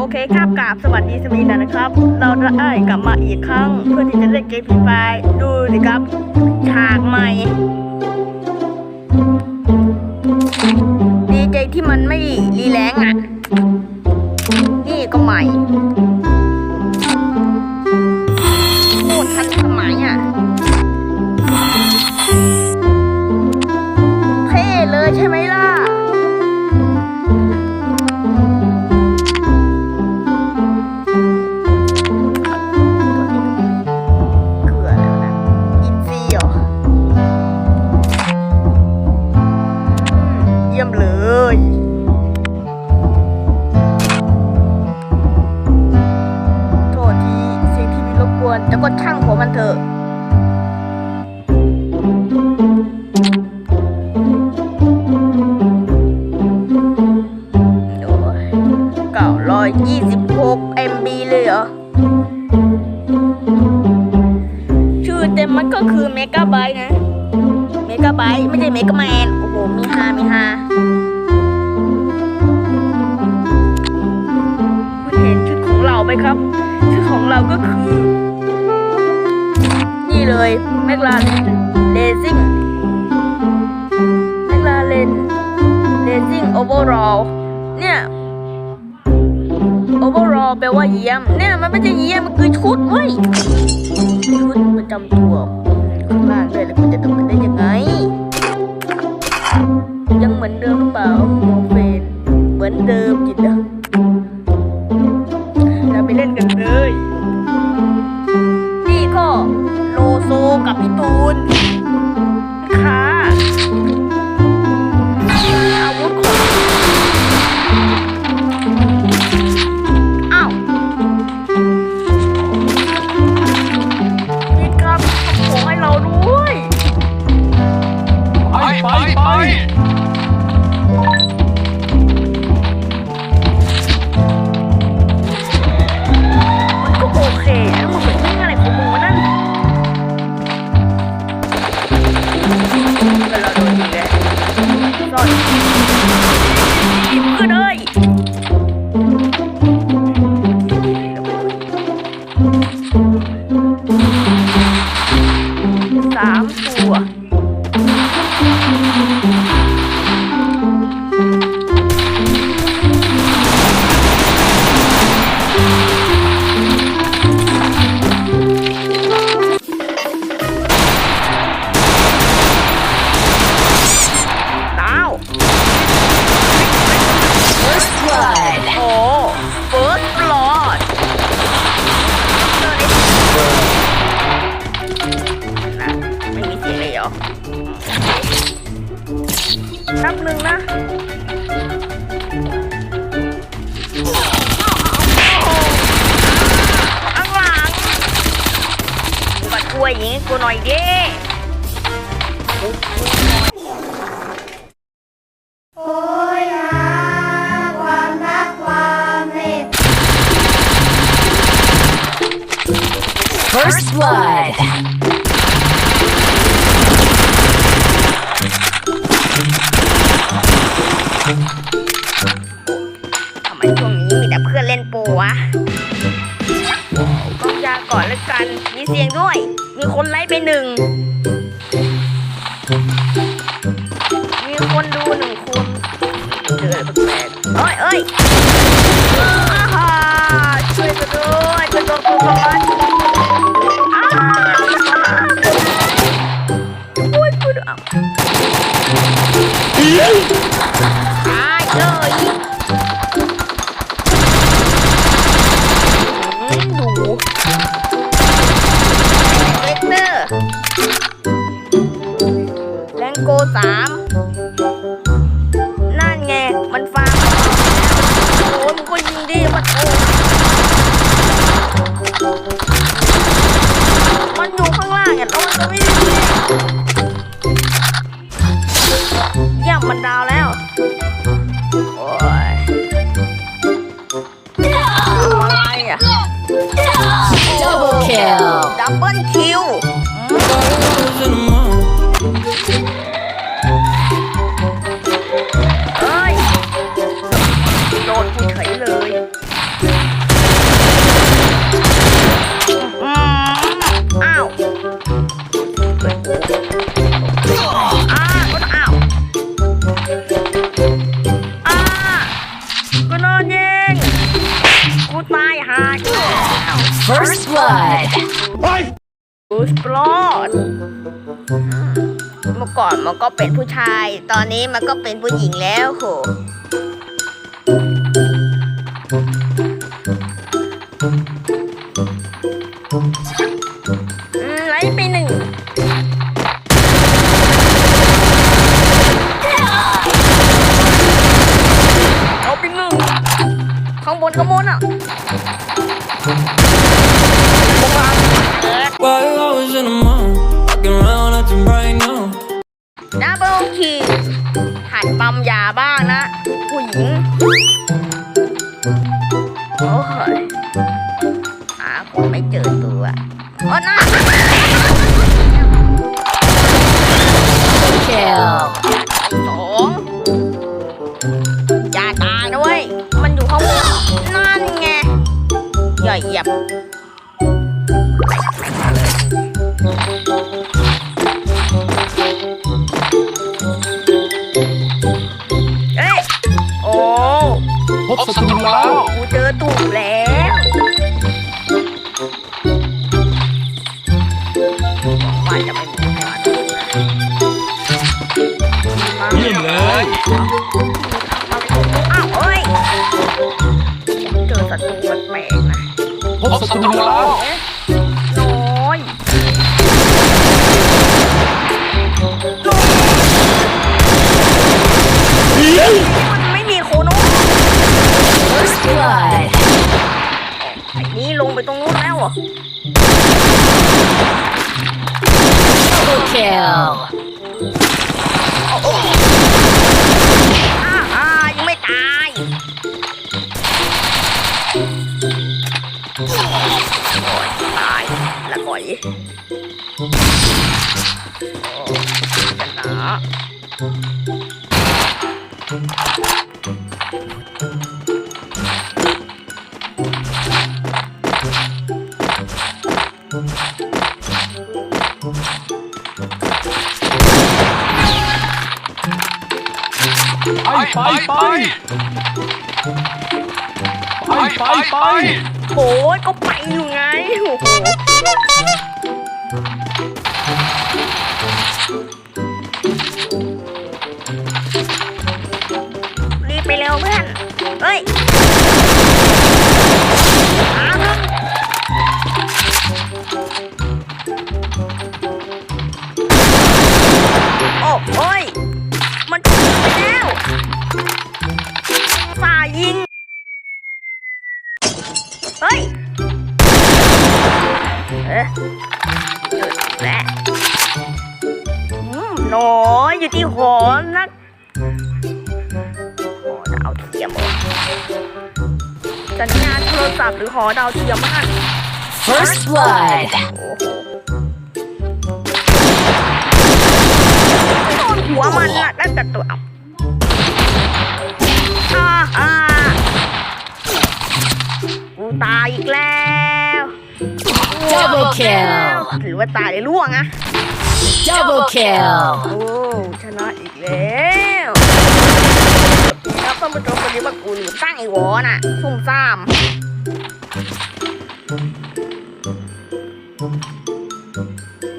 โอเคครับกราบสวัสดีสมีนะนะครับ เราได้กลับมาอีกครั้ง เพื่อที่จะเล่นเกมฟรีไฟร์ดูสิครับฉากใหม่ ดีใจที่มันไม่รีแรงอะ นี่ก็ใหม่ แต่ก็ช่างหัวมันเถอะโอ้ยเก้าร้อยยี่สิบหก MB เลยเหรอ ชื่อเต็มมันก็คือเมกะไบต์นะ เมกะไบต์ไม่ใช่เมกะแมน โอ้โห มีฮามีฮาคุณเห็นชุดของเราไหมครับ ชุดของเราก็คือ เลยแมกลาเรนเลซิ่งแมกลาเรนเลซิ่งโอเวอร์รอลเนี่ยโอเวอร์รอลแปลว่าเยี่ยม เนี่ยมันไม่ใช่เยี่ยม มันคือชุดเว้ยชุดประจำตัวข้างล่างด้วยแล้วคุณจะตกกันได้ยังไงยัง วยยิงกูหน่อยดิโอ้ยหาความรักความเมต First blood. ทำไมช่วงนี้มีแต่เพื่อนเล่นโปรวะ ต้องยาก่อนแล้วกัน มีเสียงด้วย มีคนไลค์ไปหนึ่ง มีคนดูหนึ่งคนเจออะไรแปลกๆเอ้ยเอ้ยอาฮ่าช่วยกันด้วยจะโดนกูก่อนอ้าโอ้ยกูดูเอ ด เมื่อก่อนมันก็เป็นผู้ชาย ตอนนี้มันก็เป็นผู้หญิงแล้วโหอืมไล่ไปหนึ่งเอาไปหนึ่งข้างบนข้างบนอะ While I was in the mall, walking around acting bright now. ดับเบิลคิวหัดปั๊มยาบ้างนะผู้หญิง โอ้ยหหาคนไม่เจอตัวโอ้น่า Kill. สองอย่าตายนะเว้ยมันอยู่ข้างบนนั่นไง อย่าเหยียบ แล้ว กูเจอตุ่มแล้วหวังว่าจะไม่มีใครมาดูนะเยี่ยมเลยอ้าวเอ้ยเจอศัตรูแปลกๆนะพบศัตรูแล้ว ไปตรงนู้นแล้วเหรอ Double kill. อ่าอ่ายังไม่ตายโอ้ยตายละก่อยโอ้ชนะ ไปไปไปไปไปไปโอ้ยก็ไปอยู่ไงโอ้โห เอ๊ะเจออีกแล้วอืมน้อยอยู่ที่หอนักหอดาวเทียมเหรอสัญญาณโทรศัพท์หรือหอดาวเทียมนั่น First blood. โอ้โหโดนหัวมันน่ะนั่นแต่ตัวเอาอ่าอ่ากูตายอีกแล้ว Double kill. หรือว่าตายเลยล่วงอะ Double kill. โอ้ชนะอีกแล้วแล้วก็มาโจมคนนี้มากูหรือตั้งไอ้วอน่ะซุ่มซ่าม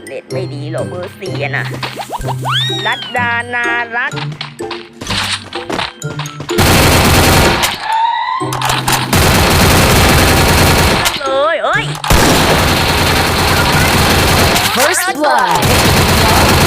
เน็ตไม่ดีหรอกเบอร์สี่อะนะรัดดานารัต First blood.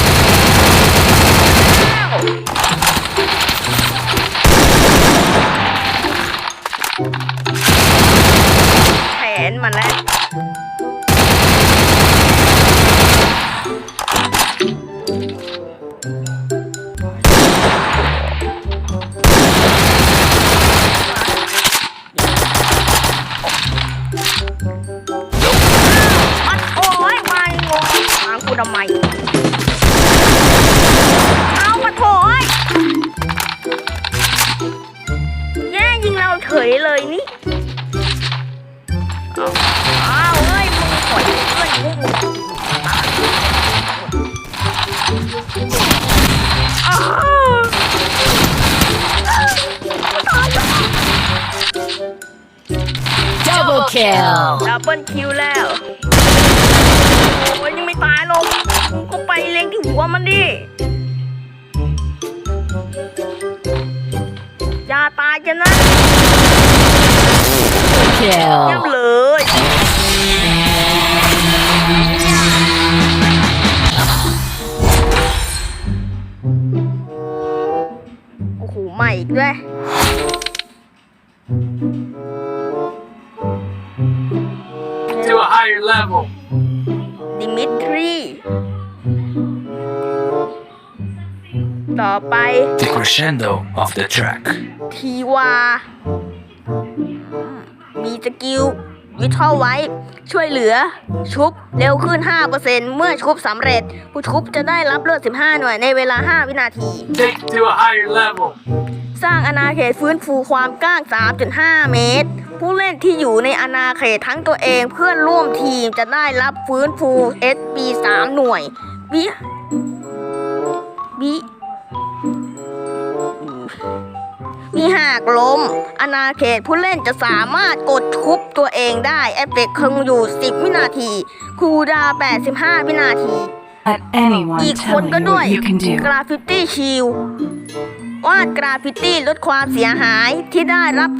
ดับเบิลคิวแล้วโอ้ยยังไม่ตายหรอกก็ไปเล็งที่หัวมันดิอย่าตายจะนะเยี่ยม Kill. เลยโอ้โหใหม่อีกด้วย higher level ดิมิทรี ต่อไป The crescendo of the track. ทีวา มีสกิลวิทอลไว้ ช่วยเหลือ ชุบเร็วขึ้น 5%เมื่อชุบสำเร็จ ผู้ชุบจะได้รับเลือด 15 หน่วยในเวลา 5 วินาที take to a higher level สร้างอาณาเขตฟื้นฟูความกว้าง 3.5 เมตร ผู้เล่นที่อยู่ในอาณาเขตทั้งตัวเองเพื่อนร่วมทีมจะได้รับฟื้นฟู SP 3 หน่วยวิวิมีหากล้ม อาณาเขตผู้เล่นจะสามารถกดชุบตัวเองได้เอฟเฟกต์คงอยู่ 10 วินาที คูลดาวน์85 วินาที Let anyone อีกคน tell ก็ you ด้วย what you can do. กราฟิตี้ชิล วาดกราฟิตี้ลดความเสียหายที่ได้รับ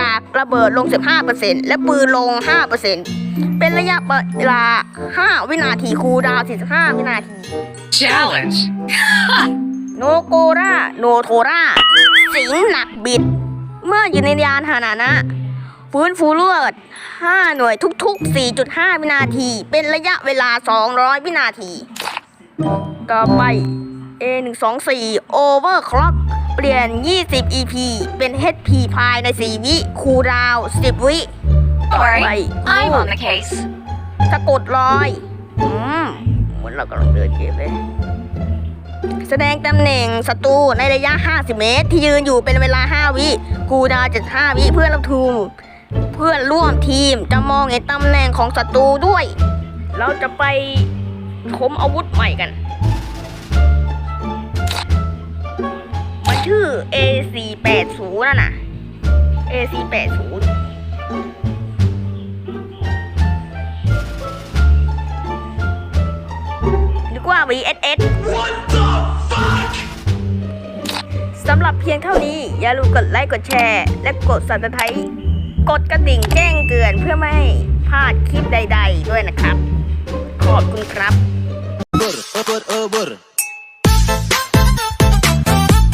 จากระเบิดลง 15%และปืนลง 5%เป็นระยะเวลา 5 วินาทีคูลดาวน์45 วินาที Challenge! โนโกราโนโทรา สิงห์หนักบิด เมื่ออยู่ในยานหาหนะฟื้นฟูเลือด 5 หน่วยทุก ๆ 4.5 วินาที เป็นระยะเวลา 200 วินาที ต่อไป A124 Overclock เปลี่ยน 20 EP เป็น HP ภายใน 4 วิคูลดาวน์10 วิต่อไป I'm on the case. สะกดรอย อืม เหมือนเรากำลังเดินเกมเลย แสดงตำแหน่งศัตรูในระยะ 50 เมตร ที่ยืนอยู่เป็นเวลา 5 วิกูดาว75 วิเพื่อนร่วมทีมเพื่อนร่วมทีมจะมองเห็นตำแหน่งของศัตรูด้วย เราจะไปชมอาวุธใหม่กัน ชื่อ A480 นั่นน่ะ A480 นึกว่า VSS สำหรับเพียงเท่านี้ อย่าลืมกดไลค์กดแชร์ และกด subscribe กดกระดิ่งแจ้งเตือนเพื่อไม่ให้พลาดคลิปใด ๆ ด้วยนะครับ ขอบคุณครับ